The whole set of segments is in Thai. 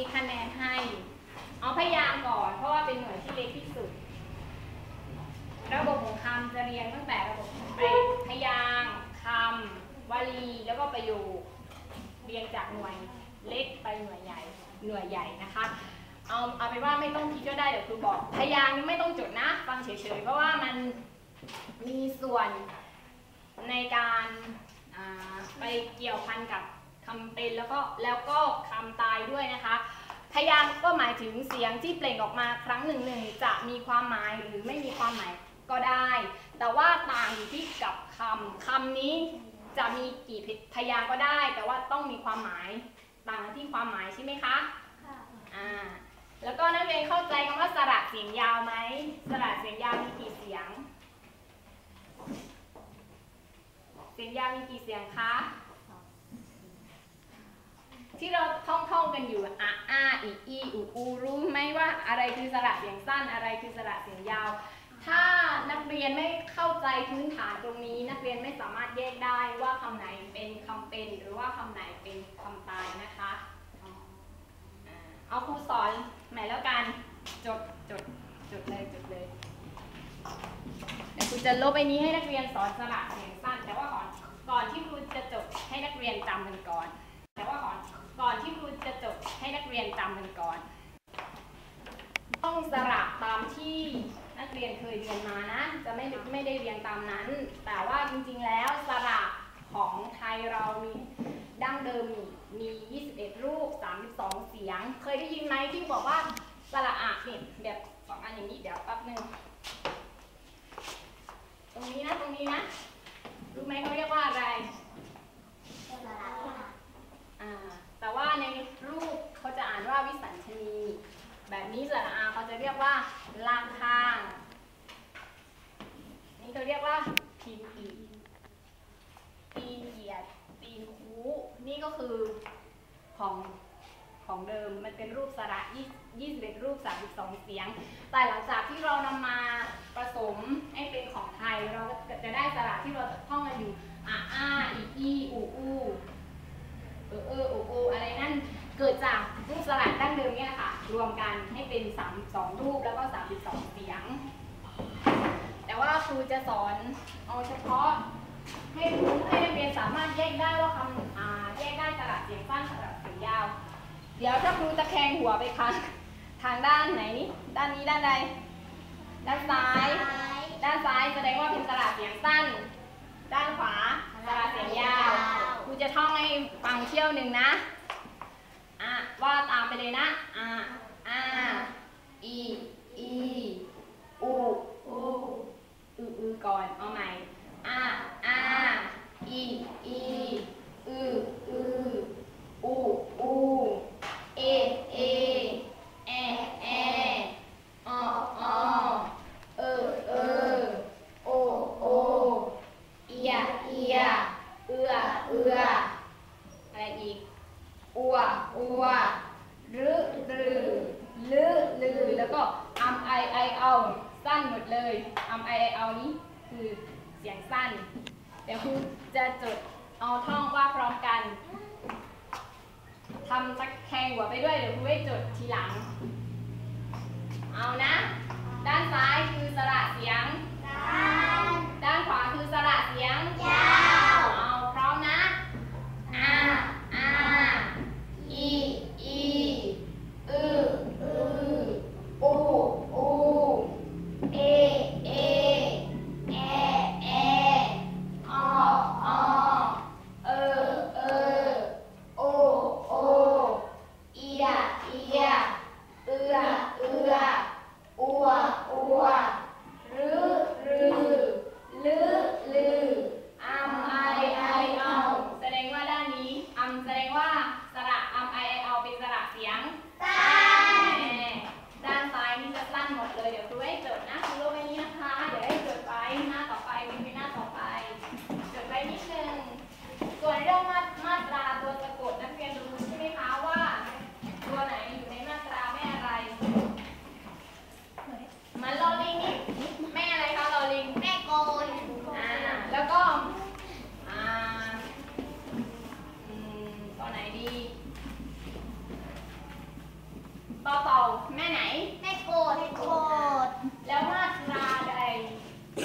ีคะแนนให้ เอาพยางก่อน เพราะว่าเป็นหน่วยที่เล็กที่สุด ระบบของคำจะเรียงตั้งแต่ระบบไปพยางค์คำวลีแล้วก็ประโยคเรียงจากหน่วยเล็กไปหน่วยใหญ่ หน่วยใหญ่นะคะเอาเอาไปนว่าไม่ต้องคิดก็ได้เดี๋ยวครูบอก พยางค์ไม่ต้องจดนะ ฟังเฉยๆ เพราะว่ามันมีส่วนในการไปเกี่ยวพันกับ คำเป็นแล้วก็แล้วก็คำตายด้วยนะคะพยางค์ก็หมายถึงเสียงที่เปล่งออกมาครั้งหนึ่งหนึ่งจะมีความหมายหรือไม่มีความหมายก็ได้ แต่ว่าต่างอยู่ที่กับคำคำนี้จะมีกี่พยางค์ก็ได้ แต่ว่าต้องมีความหมายต่างกันที่ความหมายใช่ไหมคะอ่าแล้วก็นักเรียนเข้าใจคำว่าสระเสียงยาวไหมสระเสียงยาวมีกี่เสียง เสียงยาวมีกี่เสียงคะ ที่เราท่องท่องๆกันอยู่อะอาอีอีอูอูรู้ไหมว่าอะไรคือสระเสียงสั้นอะไรคือสระเสียงยาว ถ้านักเรียนไม่เข้าใจพื้นฐานตรงนี้ นักเรียนไม่สามารถแยกได้ว่าคำไหนเป็นคำเป็น หรือว่าคำไหนเป็นคำตายนะคะเอาครูสอนใหม่แล้วกันจดจดจดเลยจดเลยเดี๋ยวครูจะลบไอ้นี้ให้นักเรียนสอนสระเสียงสั้น แต่ว่าก่อนก่อนที่ครูจะจดให้นักเรียนจำกันก่อนแต่ว่าก่อน ก่อนที่ครูจะจดให้นักเรียนจำกันก่อน ต้องสระตามที่นักเรียนเคยเรียนมานะ จะไม่ไม่ได้เรียนตามนั้น แต่ว่าจริงๆแล้วสระของไทยเรามีดั้งเดิมมี 21 รูป 32 เสียง เคยได้ยินไหมที่บอกว่าสระอะเนี่ยแบบสองอันอย่างนี้เดี๋ยวแป๊บหนึงตรงนี้นะตรงนี้นะ รู้ไหมเขาเรียกว่าอะไร อ่าแต่ว่าในรูปเขาจะอ่านว่าวิสัญชนี แบบนี้สระอาเขาจะเรียกว่าล่างข้าง นี่เขาเรียกว่าพินอีตีนเหยียด ตีนคูนี่ ก็คือของของเดิมมันเป็นรูปสระ21รูป 32 เสียง แต่หลังจากที่เรานำมาผสมให้เป็นของไทย เราก็จะได้สระที่เราท่องกันอยู่อ่าอ้าอีอีอูอูเออเออโอโออะไรนั่นเกิดจากรูปสลัดดั้งเดิมเนี่ยค่ะ รวมกันให้เป็น 32 รูปแล้วก็ 32 เสียง แต่ว่าครูจะสอนเอาเฉพาะ ให้รู้ให้นักเรียนสามารถแยกได้ว่าคำอาแยกได้สระเสียงสั้นสระเสียงยาว เดี๋ยวถ้าครูตะแคงหัวไปทางทางด้านไหนนี่ด้านนี้ด้านใด ด้านซ้าย ด้านซ้ายแสดงว่าเป็นสระเสียงสั้น ด้านขวาสระเสียงยาว ครูจะท่องให้ฟังเที่ยวหนึ่งนะอะว่าตามไปเลยนะอะอ่าอี อี อู อู อืออือก่อน เอาม่อ่าอ่าอี อี อืออืออู อู เอ เอ แอ แออออเออ เออ โอ โอ เอีย เอีย เอื้อ เอื้อ อะไรอีก อัวอัวรึรือลือลือแล้วก็อัมไอไอเอาสั้นหมดเลยอัมไอไอเอานี้คือเสียงสั้นเดี๋ยวครูจะจดเอาท่องว่าพร้อมกันทำตะแคงหัวไปด้วยเดี๋ยวครูให้จดทีหลัง เอานะ ด้านซ้ายคือสระเสียง ด้านขวาคือสระเสียง ยาว เอาพร้อมนะ อาอาอีอีอืออืออูอูเอเอแอแออออเออเออโอโอเอียเอียเอือเอืออัวอัว รือรือลือลืออัม ต่อเต่า แม่ไหน แม่โกดโกดแล้วมาตราใด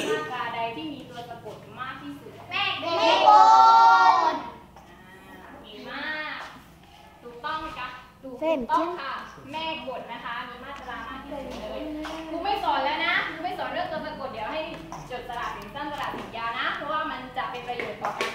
มาตราใดที่มีตัวสะกดมากที่สุด แม่แม่โกดอ่าเก่งมาก ถูกต้องค่ะถูกเส้นต้องค่ะ แม่กดนะคะ มีมาตรามากที่สุดเลยครูไม่สอนแล้วนะครูไม่สอนเรื่องตัวสะกดเดี๋ยวให้จดสระถึงสั้นสระถึงยาวนะ เพราะว่ามันจะเป็นประโยชน์ต่อการแก้ไข